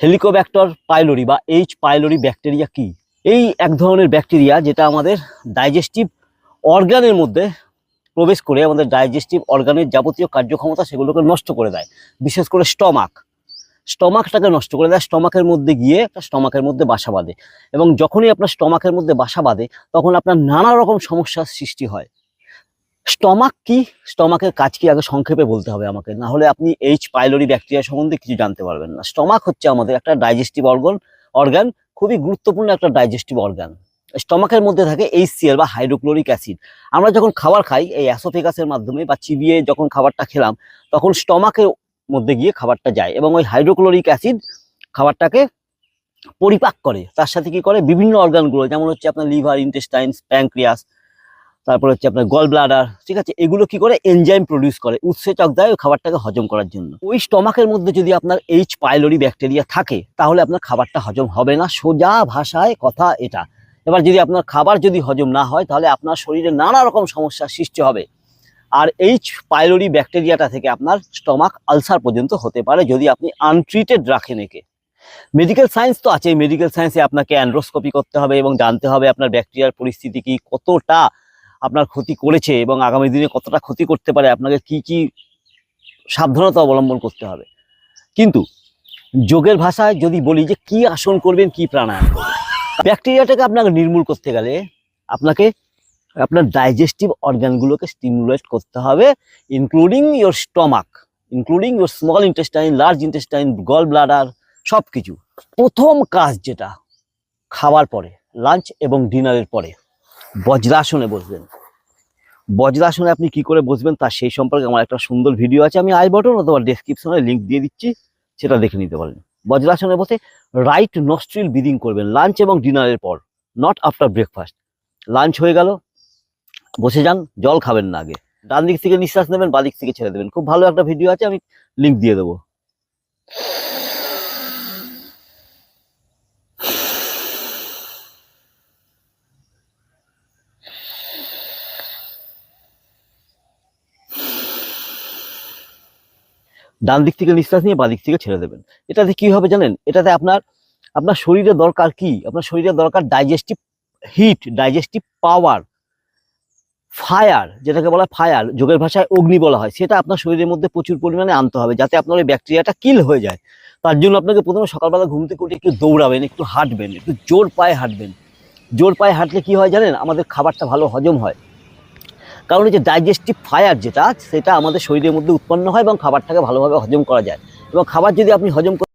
Helicobacter pylori বা H pylori bacteria কি? এই এক ধরনের ব্যাকটেরিয়া যেটা আমাদের ডাইজেস্টিভ অর্গানের মধ্যে প্রবেশ করে আমাদের ডাইজেস্টিভ অর্গানের যাবতীয় কার্যক্ষমতা সেগুলোকে নষ্ট করে দেয়, বিশেষ করে স্টমাক স্টমাকটাকে নষ্ট করে দেয় স্টমাকের মধ্যে গিয়ে একটা স্টমাকের মধ্যে বাসা বাঁধে। এবং যখনই আপনার স্টমাকের মধ্যে বাসা বাঁধে, তখন আপনার নানা রকম সমস্যার সৃষ্টি হয়। স্টমাক কি? স্টমাকের কাজ কি? আগে সংক্ষেপে বলতে হবে আমাকে। না হলে আপনি এইচ পাইলোরি ব্যাকটেরিয়া সম্বন্ধে কিছু জানতে পারবেন না। স্টমাক হচ্ছে আমাদের একটা ডাইজেস্টিভ অর্গান অর্গান খুবই গুরুত্বপূর্ণ একটা ডাইজেস্টিভ অর্গান স্টমাকের মধ্যে থাকে এইচসিএল বা হাইড্রোক্লোরিক অ্যাসিড আমরা যখন খাবার খাই, এই অ্যাসোফেগাসের মাধ্যমে বা চিবিয়ে যখন খাবারটা খেলাম, তখন স্টমাকের মধ্যে গিয়ে খাবারটা যায় এবং ওই হাইড্রোক্লোরিক অ্যাসিড খাবারটাকে পরিপাক করে। তার সাথে কি করে? বিভিন্ন অর্গানগুলো যেমন হচ্ছে আপনার লিভার ইন্টেস্টাইনস প্যাঙ্ক্রিয়াস তারপর হচ্ছে আপনার গল ব্লাডার ঠিক আছে? এগুলো কি করে? এনজাইম প্রডিউস করে উৎসেচক দেয় ওই খাবারটাকে হজম করার জন্য। ওই স্টমাকের মধ্যে যদি আপনার এইচ পাইলোরি ব্যাকটেরিয়া থাকে, তাহলে আপনার খাবারটা হজম হবে না। সোজা ভাষায় কথা এটা। এবার যদি আপনার খাবার যদি হজম না হয়, তাহলে আপনার শরীরে নানা রকম সমস্যার সৃষ্টি হবে। আর এইচ পাইলোরি ব্যাকটেরিয়াটা থেকে আপনার স্টমাক আলসার পর্যন্ত হতে পারে যদি আপনি আনট্রিটেড রাখেন একে। মেডিকেল সায়েন্স তো আছে মেডিকেল সায়েন্সে আপনাকে অ্যান্ড্রোস্কোপি করতে হবে এবং জানতে হবে আপনার ব্যাকটেরিয়ার পরিস্থিতি কি, কতটা আপনার ক্ষতি করেছে এবং আগামী দিনে কতটা ক্ষতি করতে পারে, আপনাকে কি কি সাবধানতা অবলম্বন করতে হবে। কিন্তু যোগের ভাষায় যদি বলি যে কি আসন করবেন, কি প্রাণায়াম করবেন, ব্যাকটেরিয়াটাকে আপনাকে নির্মূল করতে গেলে আপনাকে আপনার ডাইজেস্টিভ অর্গানগুলোকে স্টিমুলেট করতে হবে including your stomach including your small intestine large intestine gall bladder সব কিছু প্রথম কাজ যেটা খাবার পরে লাঞ্চ এবং ডিনারের পরে বজ্রাসনে বসবেন। বজ্রাসনে আপনি কি করে বসবেন তার সেই সম্পর্কে আমার একটা সুন্দর ভিডিও আছে। আমি আই বটন অথবা ডেসক্রিপশনে লিঙ্ক দিয়ে দিচ্ছি, সেটা দেখে নিতে পারেন। বজ্রাসনে বসে রাইট নস্ট্রিল ব্রিদিং করবেন লাঞ্চ এবং ডিনারের পর নট আফটার ব্রেকফাস্ট লাঞ্চ হয়ে গেল, বসে যান, জল খাবেন না আগে। ডান দিক থেকে নিঃশ্বাস নেবেন, বাঁ দিক থেকে ছেড়ে দেবেন। খুব ভালো একটা ভিডিও আছে, আমি লিঙ্ক দিয়ে দেবো। ডান দিক থেকে নিঃশ্বাস নিয়ে বাঁ দিক থেকে ছেড়ে দেবেন। এটাতে কি হবে জানেন? এটাতে আপনার আপনার শরীরে দরকার কি? আপনার শরীরে দরকার digestive heat digestive power fire যেটাকে বলা ফায়ার যোগের ভাষায় অগ্নি বলা হয়। সেটা আপনার শরীরের মধ্যে প্রচুর পরিমাণে আনতে হবে যাতে আপনার ওই ব্যাকটেরিয়াটা কিল হয়ে যায়। তার জন্য আপনাকে প্রথমে সকালবেলা ঘুম থেকে উঠে একটু দৌড়াবেন, একটু হাঁটবেন, একটু জোর পায়ে হাঁটবেন। জোর পায়ে হাঁটলে কি হয় জানেন? আমাদের খাবারটা ভালো হজম হয়। কারণ যে ডাইজেস্টিভ ফায়ার যেটা, সেটা আমাদের শরীরের মধ্যে উৎপন্ন হয় এবং খাবারটাকে ভালোভাবে হজম করা যায়। এবং খাবার যদি আপনি হজম